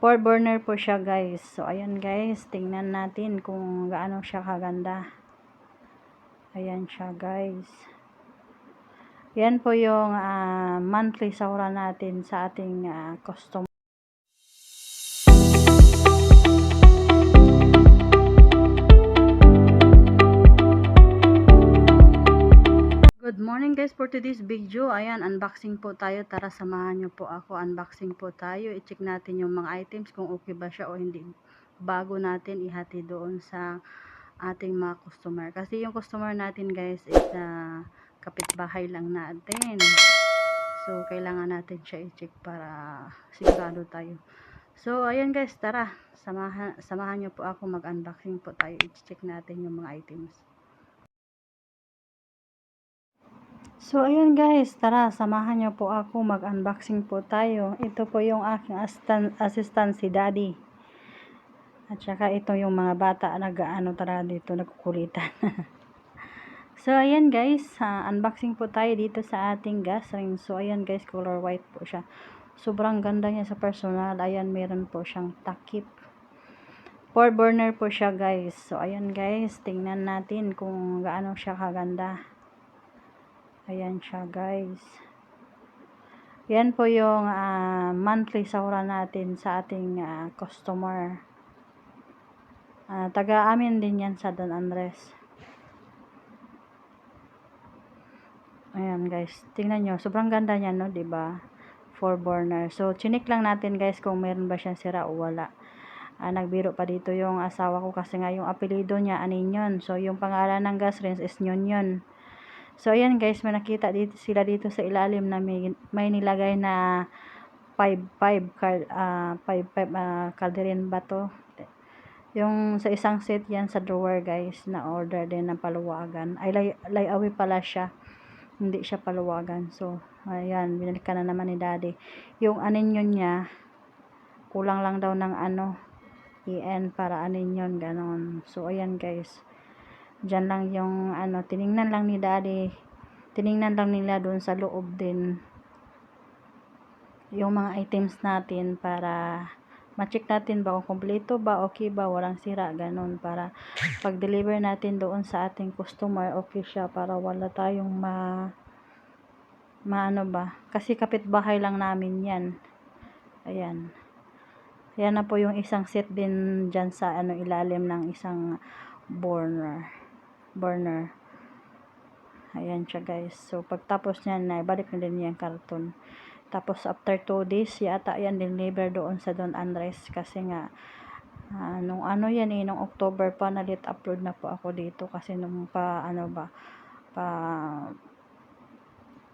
Four burner po siya guys. So ayan guys, tingnan natin kung gaano siya kaganda. Ayan siya guys. Yan po yung ah, monthly sahura natin sa ating ah, customer. Good morning guys for today's video. Ayan, unboxing po tayo. Tara samahan nyo po ako. Unboxing po tayo. I-check natin yung mga items kung okay ba siya o hindi. Bago natin ihati doon sa ating mga customer. Kasi yung customer natin guys is uh, kapitbahay lang natin. So, kailangan natin siya i-check para sigurado tayo. So, ayan guys, tara. Samahan, samahan nyo po ako mag-unboxing po tayo. I-check natin yung mga items. So, ayun guys, tara, samahan niyo po ako, mag-unboxing po tayo. Ito po yung aking assistant, si Daddy. At saka ito yung mga bata nag-ano tara dito, nagkukulitan. so, ayan guys, ah, unboxing po tayo dito sa ating gas ring. So, ayan guys, color white po siya. Sobrang ganda niya sa personal. Ayan, meron po siyang takip. Four burner po siya guys. So, ayan guys, tingnan natin kung gaano siya kaganda. Ayan siya guys. Yan po yung ah, monthly sahura natin sa ating ah, customer. Ah, taga amin din yan sa Don Andres. Ayan guys. Tingnan nyo. Sobrang ganda niya no. 'di ba Four burner. So, chinik lang natin guys kung meron ba siyang sira o wala. Ah, nagbiro pa dito yung asawa ko kasi nga yung apelido niya Aninyon. So, yung pangalan ng gas rinse is Nyonyon. So, ayan guys, may nakita dito sila dito sa ilalim na may, may nilagay na 5-5 card, uh, 5-5 uh, kalderin ba? Yung sa isang set yan sa drawer guys, na order din ng paluwagan. Ay, lay, layaway pala siya. Hindi siya paluwagan. So, ayan, binalikan na naman ni daddy. Yung aninyon niya, kulang lang daw ng ano, EN para aninyon, ganon. So, ayan guys Diyan lang yung ano, tiningnan lang ni daddy. Tiningnan lang nila doon sa loob din yung mga items natin para ma-check natin ba kung kompleto ba, okay ba, walang sira, ganun. Para pag-deliver natin doon sa ating customer, okay siya para wala tayong ma maano ba. Kasi kapitbahay lang namin yan. Ayan. Yan na po yung isang set din dyan sa ano ilalim ng isang burner burner. Ayan siya guys. So pagtapos niyan na ibalik na din yung karton tapos after 2 days yata yan deliver doon sa Don Andres. Kasi nga uh, nung ano yan eh nung October pa na lit upload na po ako dito. Kasi nung pa ano ba pa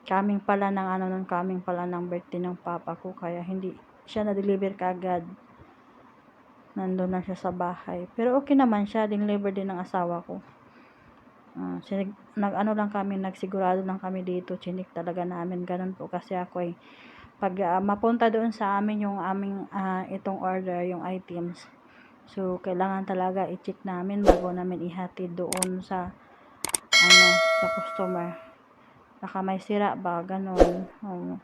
coming pala ng ano nung coming pala ng birthday ng papa ko. Kaya hindi siya na deliver kagad nandun na siya sa bahay. Pero okay naman siya deliver din ng asawa ko Uh, sinig, nag ano lang kami, nagsigurado lang kami dito, chinik talaga namin, ganun po kasi ako ay pag uh, mapunta doon sa amin yung aming uh, itong order, yung items. So kailangan talaga i-check namin bago namin ihatid doon sa ano sa customer. Baka may sira ba ganun. Um,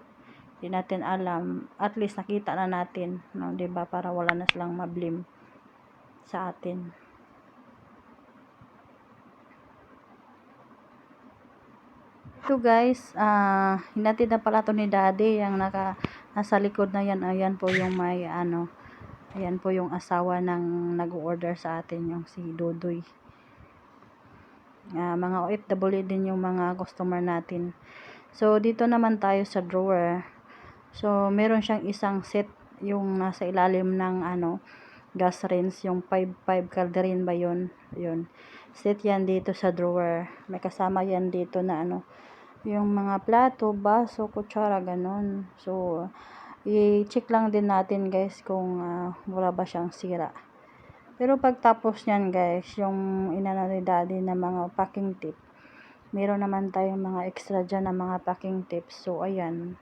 hindi natin alam. At least nakita na natin, no, 'di ba, para wala na silang mablim sa atin. Ito guys, uh, hinatid na pala to ni daddy, yung naka, nasa likod na yan, ayan po yung may ano, ayan po yung asawa ng nag-order sa atin, yung si Dodoy. Uh, mga OFW din yung mga customer natin. So, dito naman tayo sa drawer. So, meron siyang isang set, yung nasa ilalim ng ano, gas rinse, yung 5-5 calderin ba yun? Yun. Set yan dito sa drawer. May kasama yan dito na ano, yung mga plato, baso, kutsara, ganun. So, i-check lang din natin guys kung uh, wala ba siyang sira. Pero pagtapos niyan guys, yung inano ni na mga packing tip, meron naman tayong mga extra dyan na mga packing tips. So, ayan.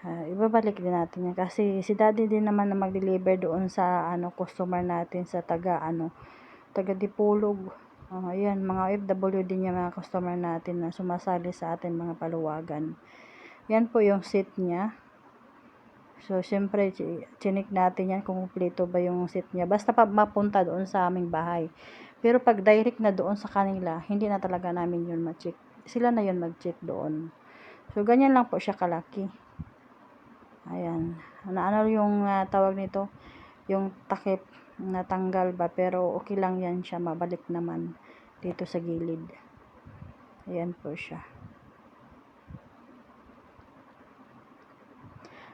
Uh, ibabalik din natin yan. Kasi si daddy din naman na mag-deliver doon sa ano customer natin sa taga ano, taga Dipolog Uh, ayan, mga FW din yung mga customer natin na sumasali sa atin mga paluwagan. Yan po yung seat niya. So, syempre, chi- chinik natin yan kung kumpleto ba yung seat niya. Basta pa mapunta doon sa aming bahay. Pero pag direct na doon sa kanila, hindi na talaga namin yun ma-check. Sila na yun mag-check doon. So, ganyan lang po siya kalaki. Ayan. Ano, ano yung ah, tawag nito? Yung takip natanggal ba? Pero okay lang yan siya. Mabalik naman dito sa gilid. Ayan po siya.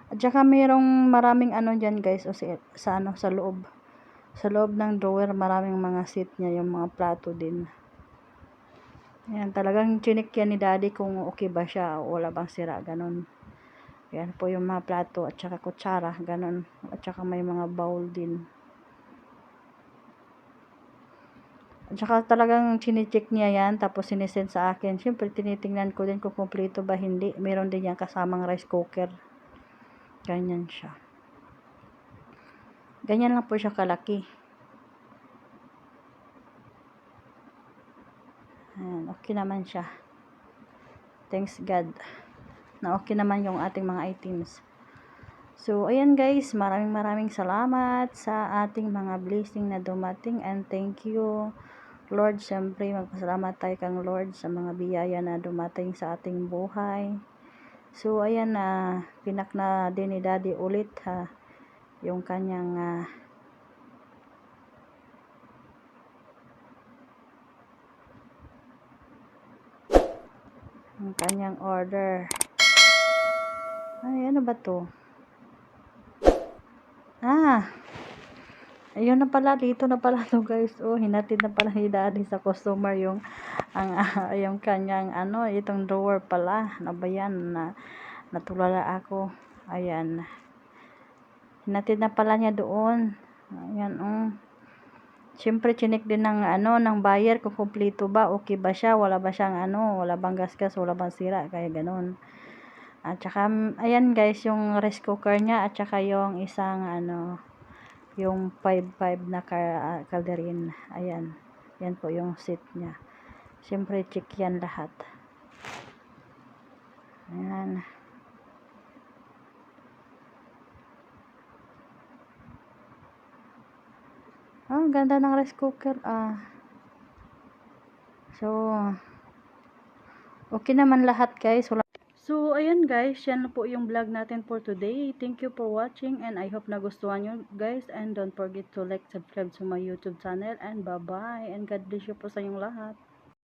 At saka mayroong maraming ano dyan guys o sa, sa ano sa loob. Sa loob ng drawer maraming mga seat niya yung mga plato din. Ayan, talagang chinik yan ni daddy kung okay ba siya o wala bang sira, ganun. Ayan po yung mga plato at saka kutsara, ganun. At saka may mga bowl din. At saka talagang chinicheck niya yan, tapos sinisend sa akin. Siyempre, tinitingnan ko din kung kumpleto ba hindi. Meron din yan kasamang rice cooker. Ganyan siya. Ganyan lang po siya kalaki. Ayan, okay naman siya. Thanks God. Na okay naman yung ating mga items. So, ayan guys, maraming maraming salamat sa ating mga blessing na dumating and thank you. Lord, syempre magpasalamat tayo kang Lord sa mga biyaya na dumating sa ating buhay. So, ayan na, pinak na din ni Daddy ulit ha, yung kanyang ah, yung kanyang order. Ay, ano ba to? Ah, ayun na pala, dito na pala to guys. Oh, hinatid na pala ni Daddy sa customer yung ang ah, yung kanyang ano, itong drawer pala. Ano ba yan? Na, natulala ako. Ayan. Hinatid na pala niya doon. Ayan, oh. Siyempre, chinik din ng ano, ng buyer kung kumpleto ba, okay ba siya, wala ba siyang ano, wala bang gasgas, wala bang sira, kaya ganun. At saka, ayan guys, yung rice cooker niya, at saka yung isang ano, yung 5-5 na ka- ah. Ayan. Yan po yung seat niya. Siyempre, check yan lahat. Ayan. Ang ganda ng rice cooker. Ah. So, okay naman lahat guys. So, ayan guys, yan po yung vlog natin for today. Thank you for watching and I hope nagustuhan nyo guys. And don't forget to like, subscribe to my YouTube channel. And bye-bye. And God bless you po sa inyong lahat.